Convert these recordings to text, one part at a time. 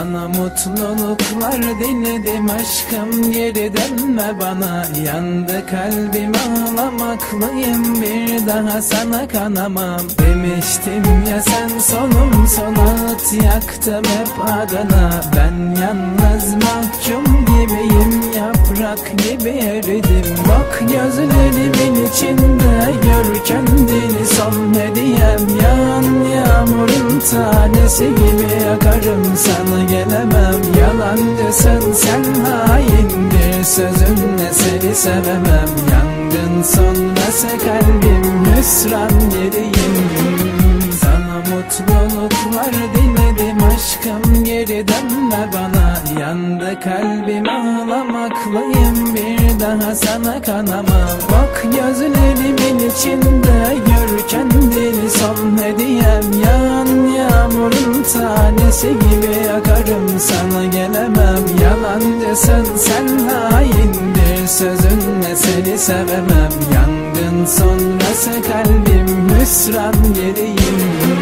mutluluklar diledim aşkım geri dönme bana. Yandı kalbim ağlamaklıyım bir daha sana kanamam. Demiştim ya sen sonum son ağıt yaktım hep adına Ben yalnız mahkum gibiyim yaprak gibi eridim. Bak gözlerimin içinde gör kendini son tanesi gibi yakarım sana gelemem. Yalancısın sen hain bir sözünle seni sevemem. Yangın sonrası kalbim hüsran yeriyim mutluluklar diledim aşkım geri dönme bana. Yandı kalbim ağlamaklıyım bir daha sana kanamam. Bak gözlerimin içinde gör kendini son hediyem Yağan yağmurun tanesi gibi yakarım sana gelemem. Yalancısın sen hain bir sözünle seni sevemem. Yangın sonrası kalbim hüsran yeriyim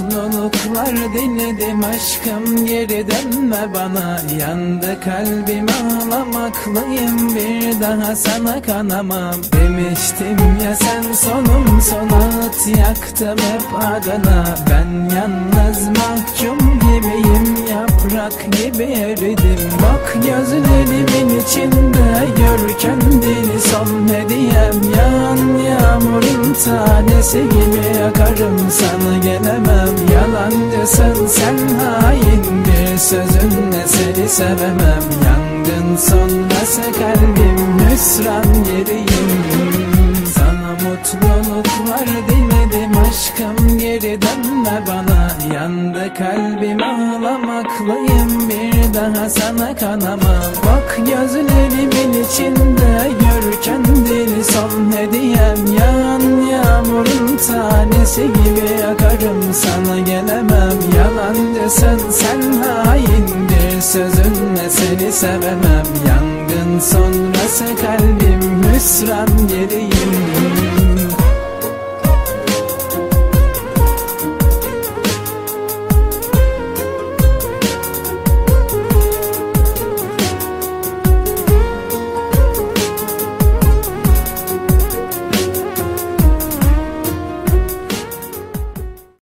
mutluluklar diledim aşkım geri dönme bana. Yandı kalbim ağlamaklıyım bir daha sana kanamam. Demiştim ya sen sonum son ağıt yaktım hep adına Ben yalnız mahkum gibiyim yaprak gibi eridim. Bak gözlerimin içinde gör kendini son hediyem Yağan yağmurun tanesi gibi yakarım sana gelemem. Yalancısın sen hain bir sözünle seni sevemem. Yangın sonrası kalbim? Hüsran yeriyim Kalbim ağlamaklıyım bir daha sana kanamam. Bak gözlerimin içinde gör kendini son hediyem Yağan yağmurun tanesi gibi yakarım sana gelemem. Yalancısın sen hain bir sözünle seni sevemem. Yangın sonrası kalbim hüsran yeriyim